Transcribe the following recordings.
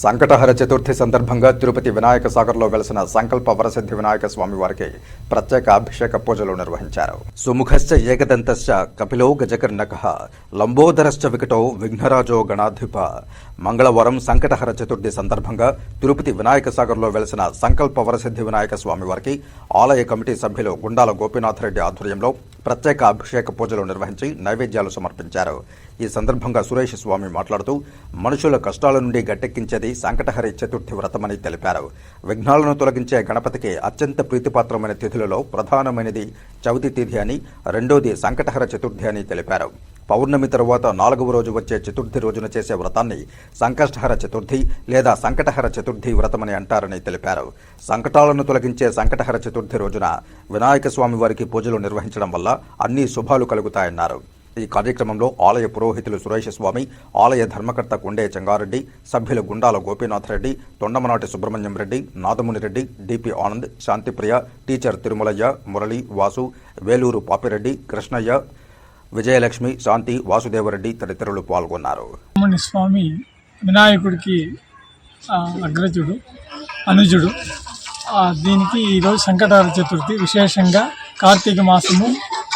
సంకటహర చతుర్థి సందర్భంగా తిరుపతి వినాయక సాగర్లో వెలసిన సంకల్ప వరసిద్ధి వినాయక స్వామి వారికి ప్రత్యేక అభిషేక పూజలు నిర్వహించారు. సుముఖశ్చ ఏకదంతశ్చ కపిలో గజకర్ణక లంబోదరశ్చ వికటో విఘ్నరాజో గణాధిప. మంగళవారం సంకటహర చతుర్థి సందర్భంగా తిరుపతి వినాయక సాగర్లో వెలసిన సంకల్ప వరసిద్ధి వినాయక స్వామి వారికి ఆలయ కమిటీ సభ్యులు గుండాల గోపీనాథ్ రెడ్డి ఆధ్వర్యంలో ప్రత్యేక అభిషేక పూజలు నిర్వహించి నైవేద్యాలు సమర్పించారు. ఈ సందర్భంగా సురేష్ స్వామి మాట్లాడుతూ మనుషుల కష్టాల నుండి గట్టెక్కించేది సంకటహరి చతుర్థి వ్రతమని తెలిపారు. విఘ్నాలను తొలగించే గణపతికి అత్యంత ప్రీతిపాత్రమైన తిథులలో ప్రధానమైనది చవితి తిథి అని రెండోది సంకటహర చతుర్థి అని తెలిపారు. పౌర్ణమి తరువాత నాలుగవ రోజు వచ్చే చతుర్థి రోజున చేసే వ్రతాన్ని సంకష్టహర చతుర్థి లేదా సంకటహర చతుర్థి వ్రతమని అంటారని తెలిపారు. సంకటాలను తొలగించే సంకటహర చతుర్థి రోజున వినాయక స్వామి వారికి పూజలు నిర్వహించడం వల్ల అన్ని శుభాలు కలుగుతాయన్నారు. ఈ కార్యక్రమంలో ఆలయ పురోహితులు సురేష స్వామి ఆలయ ధర్మకర్త కొండే చెంగారెడ్డి సభ్యులు గుండాల గోపీనాథ్ రెడ్డి తొండమనాటి సుబ్రహ్మణ్యం రెడ్డి నాదముని రెడ్డి డిపి ఆనంద్ శాంతిప్రియ టీచర్ తిరుమలయ్య మురళి వాసు వేలూరు పాపిరెడ్డి కృష్ణయ్య విజయలక్ష్మి శాంతి వాసుదేవరెడ్డి తదితరులు పాల్గొన్నారు. స్వామి వినాయకుడికి అగ్రజుడు అనుజుడు. దీనికి ఈరోజు సంకటహార చతుర్థి. విశేషంగా కార్తీక మాసము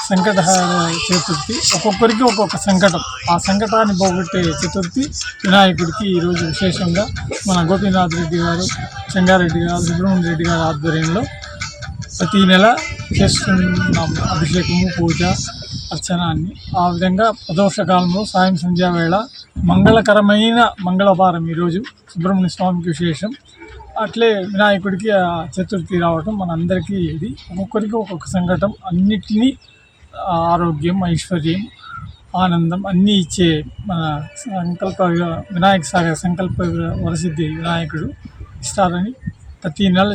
సంకటహార చతుర్థి. ఒక్కొక్కరికి ఒక్కొక్క సంకటం. ఆ సంకటాన్ని పోగొట్టే చతుర్థి వినాయకుడికి ఈరోజు విశేషంగా మన గోపీనాథ్ రెడ్డి గారు చెంగారెడ్డి గారు సుబ్రహ్మణ్య రెడ్డి గారి ఆధ్వర్యంలో ప్రతి నెల చేస్తున్నాము. అభిషేకము పూజ అర్చనాన్ని. ఆ విధంగా ప్రదోషకాలంలో సాయం సంధ్యావేళ మంగళకరమైన మంగళవారం ఈరోజు సుబ్రహ్మణ్య స్వామికి విశేషం. అట్లే వినాయకుడికి ఆ చతుర్థి రావటం మనందరికీ ఇది. ఒక్కొక్కరికి ఒక్కొక్క సంఘటం అన్నిటినీ ఆరోగ్యం ఐశ్వర్యం ఆనందం అన్నీ ఇచ్చే మన సంకల్ప వినాయక సాగర్ సంకల్ప వరసిద్ధి వినాయకుడు ఇస్తారని ప్రతి నెల